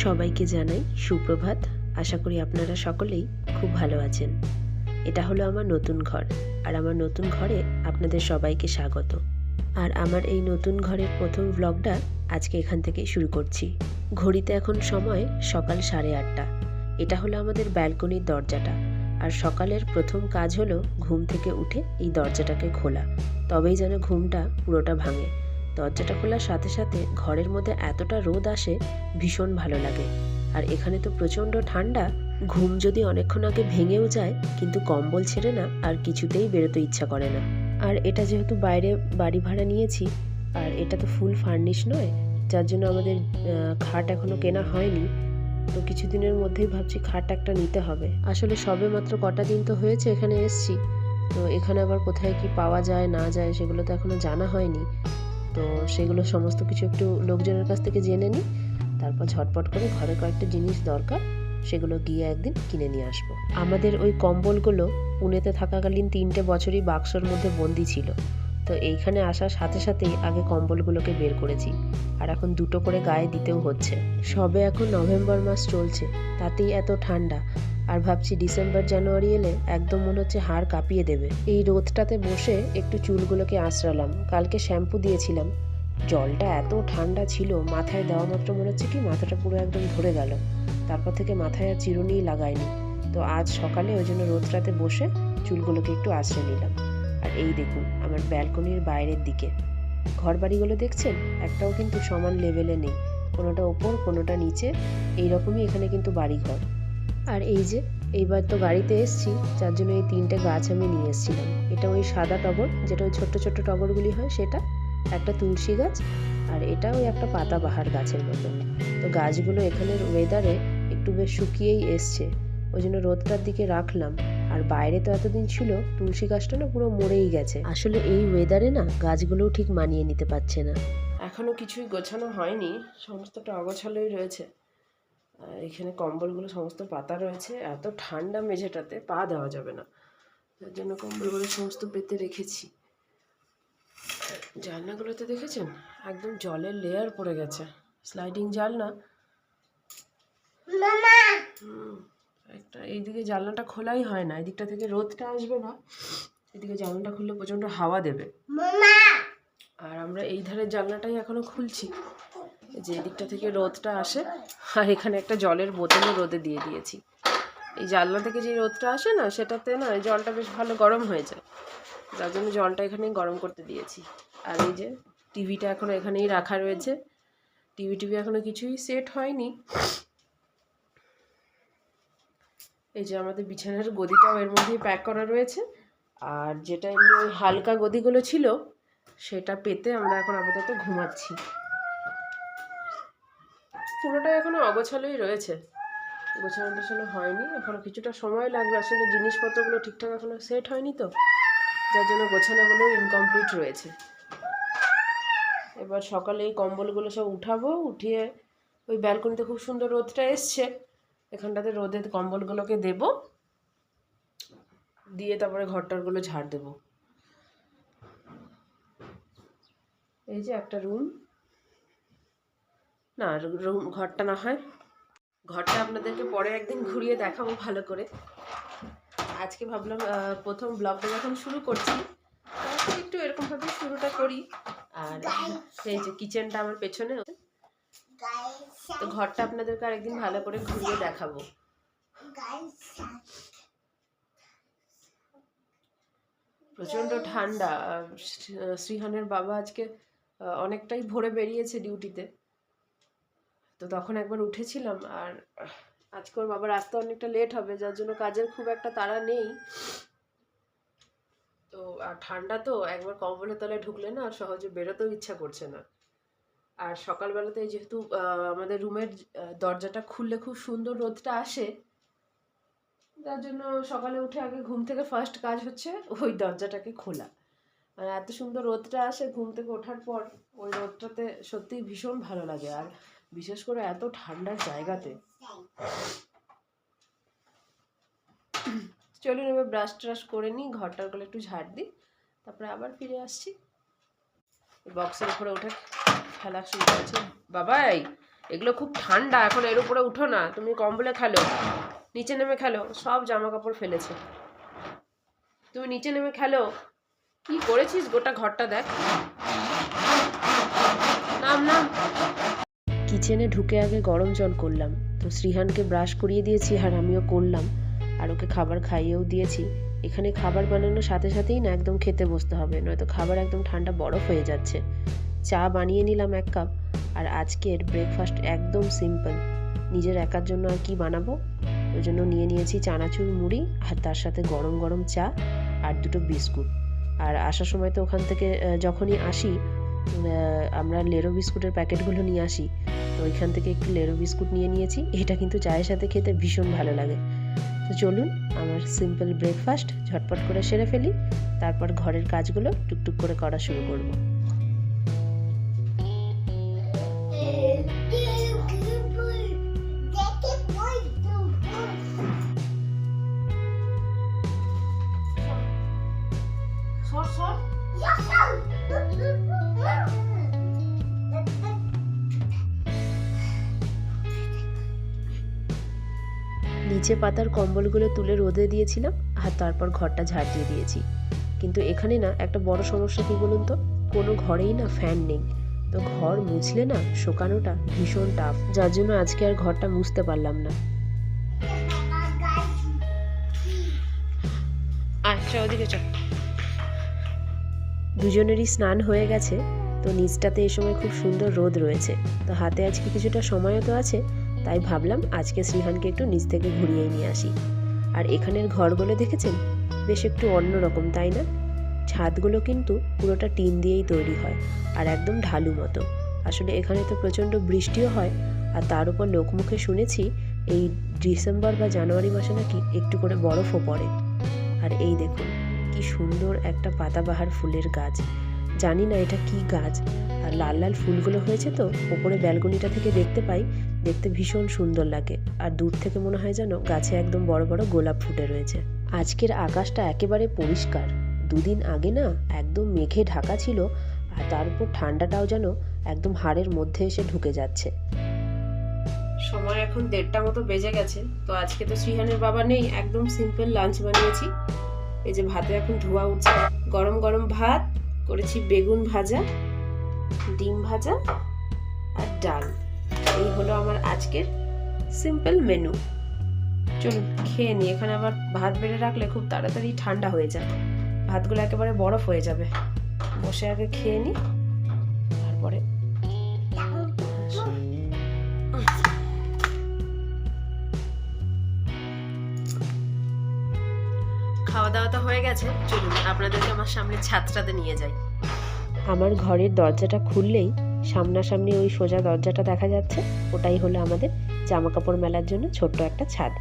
সবাইকে জানাই সুপ্রভাত। আশা করি আপনারা সকলেই খুব ভালো আছেন। এটা হলো আমার নতুন ঘর, আর আমার নতুন ঘরে আপনাদের সবাইকে স্বাগত। আর আমার এই নতুন ঘরের প্রথম ব্লগটা আজকে এখান থেকে শুরু করছি। ঘড়িতে এখন সময় সকাল সাড়ে আটটা। এটা হলো আমাদের ব্যালকনির দরজাটা। আর সকালের প্রথম কাজ হলো ঘুম থেকে উঠে এই দরজাটাকে খোলা। তবেই যেন ঘুমটা পুরোটা ভাঙে। দরজাটা খোলার সাথে সাথে ঘরের মধ্যে এতটা রোদ আসে, ভীষণ ভালো লাগে। আর এখানে তো প্রচণ্ড ঠান্ডা, ঘুম যদি অনেকক্ষণ আগে ভেঙেও যায়, কিন্তু কম্বল ছেড়ে না, আর কিছুতেই বেরোতে ইচ্ছা করে না। আর এটা যেহেতু বাইরে বাড়ি ভাড়া নিয়েছি, আর এটা তো ফুল ফার্নিশ নয়, যার জন্য আমাদের খাট এখনও কেনা হয়নি, তো কিছুদিনের মধ্যেই ভাবছি খাট একটা নিতে হবে। আসলে সবে মাত্র কটা দিন তো হয়েছে এখানে এসছি, তো এখানে আবার কোথায় কি পাওয়া যায়, না যায় সেগুলো তো এখনও জানা হয়নি। তো সেগুলো সমস্ত কিছু একটু লোকজনের কাছ থেকে জেনে নিই। তারপর ঝটপট করে ঘরে কয়েকটা জিনিস দরকার, সেগুলো গিয়ে একদিন কিনে নিয়ে আসব। আমাদের ওই কম্বলগুলো পুনেতে থাকাকালীন তিনটে বছরই বাক্সর মধ্যে বন্দি ছিল। তো এইখানে আসার সাথে সাথেই আগে কম্বলগুলোকে বের করেছি, আর এখন দুটো করে গায়ে দিতেও হচ্ছে। সবে এখন নভেম্বর মাস চলছে, তাতেই এত ঠান্ডা। আর ভাবছি ডিসেম্বর, জানুয়ারি এলে একদম মনে হচ্ছে হাড় কাঁপিয়ে দেবে। এই রোদটাতে বসে একটু চুলগুলোকে আঁচড়ালাম। কালকে শ্যাম্পু দিয়েছিলাম। জলটা এত ঠান্ডা ছিল, মাথায় দেওয়া মাত্র মনে হচ্ছে কি মাথাটা পুরো একদম ধরে গেল। তারপর থেকে মাথায় আর চিরুনিই লাগায়নি তো আজ সকালে ওই জন্য রোদটাতে বসে চুলগুলোকে একটু আঁচড়ে নিলাম। আর এই দেখুন, আমার ব্যালকনির বাইরের দিকে। ঘর বাড়িগুলো দেখছেন? একটাও কিন্তু সমান লেভেলে নেই। কোনোটা ওপর, কোনোটা নিচে। এইরকমই এখানে কিন্তু বাড়িঘর। আর এই যে, এইবার তো গাড়িতে এসছি, যার জন্য এই তিনটে গাছ আমি নিয়ে এসেছিলাম। এটা ওই সাদা টগর, যেটা ওই ছোট্ট ছোট্ট টগরগুলি হয়, সেটা, একটা তুলসী গাছ, আর এটা ওই একটা পাতাবাহার গাছের মতো। তো গাছগুলো এখানের ওয়েদারে একটু বেশ শুকিয়েই এসছে। ওই জন্য রোদটার দিকে রাখলাম। আর বাইরে তো এতদিন ছিল, তুলসী গাছটা না পুরো মরেই গেছে। আসলে এই ওয়েদারে না গাছগুলোও ঠিক মানিয়ে নিতে পারছে না। এখনও কিছুই গোছানো হয়নি, সমস্তটা অগোছালোই রয়েছে। এখানে কম্বলগুলো সমস্ত পাতা রয়েছে এত ঠান্ডা মেঝেটাতে পা দেওয়া যাবে না। যার জন্য কম্বলগুলো সমস্ত পেতে রেখেছি। জানলাগুলোতে দেখেছেন? একদম জলের লেয়ার পড়ে গেছে। স্লাইডিং জানলা হুম, একটা এইদিকে জানলাটা খোলাই হয় না এদিকটা থেকে রোদটা আসবে না এদিকে জানলাটা খুললে প্রচণ্ড হাওয়া দেবে। আর আমরা এই ধারের জানলাটাই এখনও খুলছি। যে দিকটা থেকে রোদটা আসে, আর এখানে একটা জলের বোতলও রোদে দিয়ে দিয়েছি। এই জানলা থেকে যে রোদটা আসে না, সেটাতে না এই জলটা বেশ ভালো গরম হয়ে যায়। যার জন্য জলটা এখানেই গরম করতে দিয়েছি। আর এই যে টিভিটা এখনও এখানেই রাখা রয়েছে। টিভি টিভি এখনও কিছুই সেট হয়নি। এই যে আমাদের বিছানার গদিটাও এর মধ্যেই প্যাক করা রয়েছে। আর যেটা এমনি ওই হালকা গদিগুলো ছিল, সেটা পেতে আমরা এখন আপাতত ঘুমাচ্ছি। পুরোটাই এখনও অগোছালোই রয়েছে। গোছানো টোছানো হয়নি, এখনও কিছুটা সময় লাগবে। আসলে জিনিসপত্রগুলো ঠিকঠাক এখনও সেট হয়নি তো, যার জন্য গোছানোগুলো ইনকমপ্লিট রয়েছে। এবার সকালে এই কম্বলগুলো সব উঠাবো, উঠিয়ে ওই ব্যালকনিতে খুব সুন্দর রোদটা এসছে, এখানটাতে রোদের কম্বলগুলোকে দেব, দিয়ে তারপরে ঘরটারগুলো ঝাড় দেব। এই যে একটা রুম না, রুম ঘরটা না হয়। ঘরটা আপনাদেরকে পরে একদিন ঘুরিয়ে দেখাবো ভালো করে। আজকে ভাবলাম প্রথম ব্লগটা যখন শুরু করছি একটু এরকমভাবে শুরুটা করি। আর এই যে কিচেনটা আমার পেছনে তো ঘরটা আপনাদেরকে আরেকদিন ভালো করে ঘুরিয়ে দেখাবো। প্রচণ্ড ঠান্ডা শ্রীহানের বাবা আজকে অনেকটাই ভোরে বেরিয়েছে ডিউটিতে তো তখন একবার উঠেছিলাম আর আজকে ওর বাবার আসতে অনেকটা লেট হবে, যার জন্য কাজের খুব একটা তাড়া নেই। তো, আর ঠান্ডা তো, একবার কম্বলের তলায় ঢুকলে না আর সহজে বেরোতেও ইচ্ছা করছে না। আর সকালবেলাতে যেহেতু আমাদের রুমের দরজাটা খুললে খুব সুন্দর রোদটা আসে, যার জন্য সকালে উঠে আগে ঘুম থেকে ফার্স্ট কাজ হচ্ছে ওই দরজাটাকে খোলা। আর এত সুন্দর রোদটা আসে ঘুম থেকে ওঠার পর, ওই রোদটাতে সত্যিই ভীষণ ভালো লাগে। আর বিশেষ করে এত ঠান্ডার জায়গাতে। চলুন এবার ব্রাশ ট্রাশ করে নিই ঘরটারগুলো একটু ঝাড় দিই, তারপরে আবার ফিরে আসছি। বক্সের উপরে উঠে খেলা শুরু করেছে। বাবাই এগুলো খুব ঠান্ডা, এখন এর উপরে উঠো না, তুমি কম্বলে খেলো, নিচে নেমে খেলো, সব জামা কাপড় ফেলেছে। তুমি নিচে নেমে খেলো, কি করেছিস গোটা ঘরটা দেখ। নাম নাম। কিচেনে ঢুকে আগে গরম জল করলাম। তো শ্রীহানকে ব্রাশ করিয়ে দিয়েছি আর আমিও করলাম। আর ওকে খাবার খাইয়েও দিয়েছি। এখানে খাবার বানানোর সাথে সাথেই না একদম খেতে বসতে হবে, নয়তো খাবার একদম ঠান্ডা বরফ হয়ে যাচ্ছে। চা বানিয়ে নিলাম এক কাপ আর আজকের ব্রেকফাস্ট একদম সিম্পল নিজের একার জন্য আর কি বানাবো? ওই জন্য নিয়ে নিয়েছি চানাচুর মুড়ি, আর তার সাথে গরম গরম চা, আর দুটো বিস্কুট। আর আসার সময় তো ওখান থেকে যখনই আসি আমরা লেরো বিস্কুটের প্যাকেটগুলো নিয়ে আসি। তো ওইখান থেকে একটু লেরো বিস্কুট নিয়ে নিয়েছি। এটা কিন্তু চায়ের সাথে খেতে ভীষণ ভালো লাগে। তো চলুন আমার সিম্পল ব্রেকফাস্ট ঝটপট করে সেরে ফেলি। তারপর ঘরের কাজগুলো টুকটুক করে করা শুরু করব। নিচে পাতার কম্বলগুলো তুলে রোদে দিয়েছিলাম আর তারপর ঘরটা ঝাড় দিয়ে দিয়েছি। কিন্তু এখানে না একটা বড় সমস্যা কি বলুন তো? কোনো ঘরেই না ফ্যান নেই। তো ঘর মুছলে না শোকানোটা ভীষণ টাফ যার জন্য আজকে আর ঘরটা মুছতে পারলাম না। আচ্ছা ওদিকে চল। দুজনেরই স্নান হয়ে গেছে। তো নিচটাতে এই সময় খুব সুন্দর রোদ রয়েছে। তো হাতে আজকে কিছুটা সময়ও তো আছে। তাই ভাবলাম আজকে শ্রীহানকে একটু নিচ থেকে ঘুরিয়ে নিয়ে আসি। আর এখানের ঘরগুলো দেখেছেন? বেশ একটু অন্যরকম তাই না? ছাদগুলো কিন্তু পুরোটা টিন দিয়েই তৈরি হয় আর একদম ঢালু মতো। আসলে এখানে তো প্রচণ্ড বৃষ্টিও হয় আর তার উপর লোকমুখে শুনেছি এই ডিসেম্বর বা জানুয়ারি মাসে নাকি একটু করে বরফও পড়ে। আর এই দেখুন, কি সুন্দর একটা পাতাবাহার ফুলের গাছ। জানি না এটা কি গাছ। আর লাল লাল ফুলগুলো হয়েছে তো, ওপরে ব্যালকনিটা থেকে দেখতে পাই, দেখতে ভীষণ সুন্দর লাগে। আর দূর থেকে মনে হয় যেন গাছে একদম বড় বড় গোলাপ ফুটে রয়েছে। আজকের আকাশটা একেবারে পরিষ্কার। দুদিন আগে না একদম মেঘে ঢাকা ছিল, আর তার উপর ঠান্ডাটাও যেন একদম হাড়ের মধ্যে এসে ঢুকে যাচ্ছে। সময় এখন দেড়টা মতো বেজে গেছে, তো আজকে তো শ্রীহানের বাবা নেই, একদম সিম্পল লাঞ্চ বানিয়েছি। এই যে ভাতে এখন ধোয়া উঠছে, গরম গরম ভাত করেছি বেগুন ভাজা, ডিম ভাজা আর ডাল। এই হলো আমার আজকের সিম্পল মেনু চলুন, খেয়ে নিই এখানে আবার ভাত বেড়ে রাখলে খুব তাড়াতাড়ি ঠান্ডা হয়ে যাবে। ভাতগুলো একেবারে বরফ হয়ে যাবে। বসে আগে খেয়ে নিই তারপরে খাওয়া দাওয়া তো হয়ে গেছে, চলুন, আপনাদেরকে আমার সামনে ছাদটাতে নিয়ে যাই। আমার ঘরের দরজাটা খুললেই সামনাসামনি ওই সোজা দরজাটা দেখা যাচ্ছে, ওটাই হলো আমাদের জামা কাপড় মেলার জন্য ছোট্ট একটা ছাদ।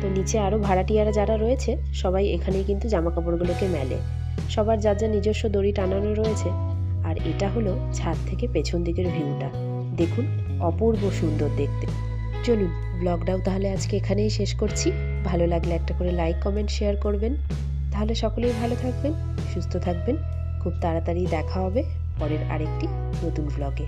তো নিচে আরও ভাড়াটিয়ারা যারা রয়েছে, সবাই এখানেই কিন্তু জামা কাপড়গুলোকে মেলে। সবার যার যা নিজস্ব দড়ি টানানো রয়েছে, আর এটা হলো ছাদ থেকে পেছন দিকের ভিউটা। দেখুন, অপূর্ব সুন্দর দেখতে। চলুন, ব্লগটাও তাহলে আজকে এখানেই শেষ করছি। ভালো লাগলে একটা করে লাইক কমেন্ট শেয়ার করবেন। তাহলে সকলেই ভালো থাকবেন, সুস্থ থাকবেন। খুব তাড়াতাড়ি দেখা হবে পরের আরেকটি নতুন ব্লগে